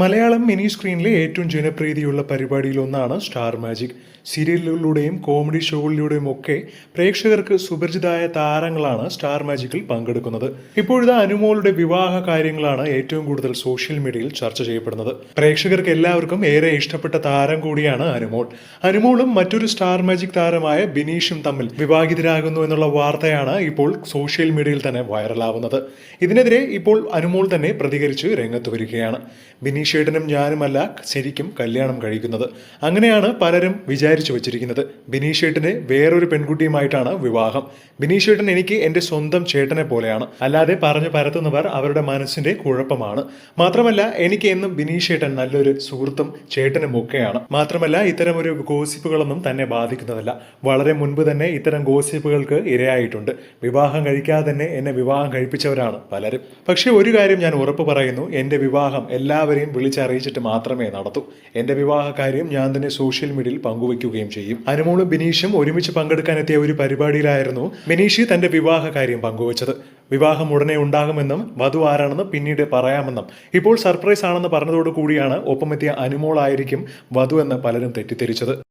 Malayalam mini സ്ക്രീനിലെ ഏറ്റവും ജനപ്രീതിയുള്ള പരിപാടിയിലൊന്നാണ് സ്റ്റാർ മാജിക്. സീരിയലുകളിലൂടെയും കോമഡി ഷോകളിലൂടെയും ഒക്കെ പ്രേക്ഷകർക്ക് സുപരിചിതമായ താരങ്ങളാണ് സ്റ്റാർ മാജിക്കിൽ പങ്കെടുക്കുന്നത്. ഇപ്പോഴത്തെ അനുമോളുടെ വിവാഹ കാര്യങ്ങളാണ് ഏറ്റവും കൂടുതൽ സോഷ്യൽ മീഡിയയിൽ ചർച്ച ചെയ്യപ്പെടുന്നത്. പ്രേക്ഷകർക്ക് എല്ലാവർക്കും ഏറെ ഇഷ്ടപ്പെട്ട താരം കൂടിയാണ് അനുമോൾ. അനുമോളും മറ്റൊരു സ്റ്റാർ മാജിക് താരമായ ബിനീഷും തമ്മിൽ വിവാഹിതരാകുന്നു എന്നുള്ള വാർത്തയാണ് ഇപ്പോൾ സോഷ്യൽ മീഡിയയിൽ തന്നെ വൈറലാവുന്നത്. ഇതിനെതിരെ ഇപ്പോൾ അനുമോൾ തന്നെ പ്രതികരിച്ച് രംഗത്ത് വരികയാണ്. ബിനീഷ് ഏട്ടനും ഞാനുമല്ല ശരിക്കും കല്യാണം കഴിക്കുന്നത്. അങ്ങനെയാണ് പലരും വിചാരിച്ചു വെച്ചിരിക്കുന്നത്. ബിനീഷേട്ടന് വേറൊരു പെൺകുട്ടിയുമായിട്ടാണ് വിവാഹം. ബിനീഷേട്ടൻ എനിക്ക് എന്റെ സ്വന്തം ചേട്ടനെ പോലെയാണ്. അല്ലാതെ പറഞ്ഞു പരത്തുന്നവർ അവരുടെ മനസ്സിന്റെ കുഴപ്പമാണ്. മാത്രമല്ല എനിക്ക് എന്നും ബിനീഷേട്ടൻ നല്ലൊരു സുഹൃത്തും ചേട്ടനും ഒക്കെയാണ്. മാത്രമല്ല ഇത്തരം ഒരു ഗോസിപ്പുകളൊന്നും തന്നെ ബാധിക്കുന്നതല്ല. വളരെ മുൻപ് തന്നെ ഇത്തരം ഗോസിപ്പുകൾക്ക് ഇരയായിട്ടുണ്ട്. വിവാഹം കഴിക്കാതെ തന്നെ എന്നെ വിവാഹം കഴിപ്പിച്ചവരാണ് പലരും. പക്ഷേ ഒരു കാര്യം ഞാൻ ഉറപ്പ് പറയുന്നു. എന്റെ വിവാഹം എല്ലാവരെയും വിളിച്ചറിയിച്ചിട്ട് മാത്രമേ നടത്തൂ. എന്റെ വിവാഹ കാര്യം ഞാൻ തന്നെ സോഷ്യൽ മീഡിയയിൽ പങ്കുവയ്ക്കുകയും ചെയ്യും. അനുമോളും ബിനീഷും ഒരുമിച്ച് പങ്കെടുക്കാനെത്തിയ ഒരു പരിപാടിയിലായിരുന്നു ബിനീഷ് തന്റെ വിവാഹ കാര്യം പങ്കുവച്ചത്. വിവാഹം ഉടനെ ഉണ്ടാകുമെന്നും വധു ആരാണെന്ന് പിന്നീട് പറയാമെന്നും. ഇപ്പോൾ സർപ്രൈസ് ആണെന്ന് പറഞ്ഞതോടു കൂടിയാണ് ഒപ്പമെത്തിയ അനുമോളായിരിക്കും വധു എന്ന് പലരും തെറ്റിദ്ധരിച്ചത്.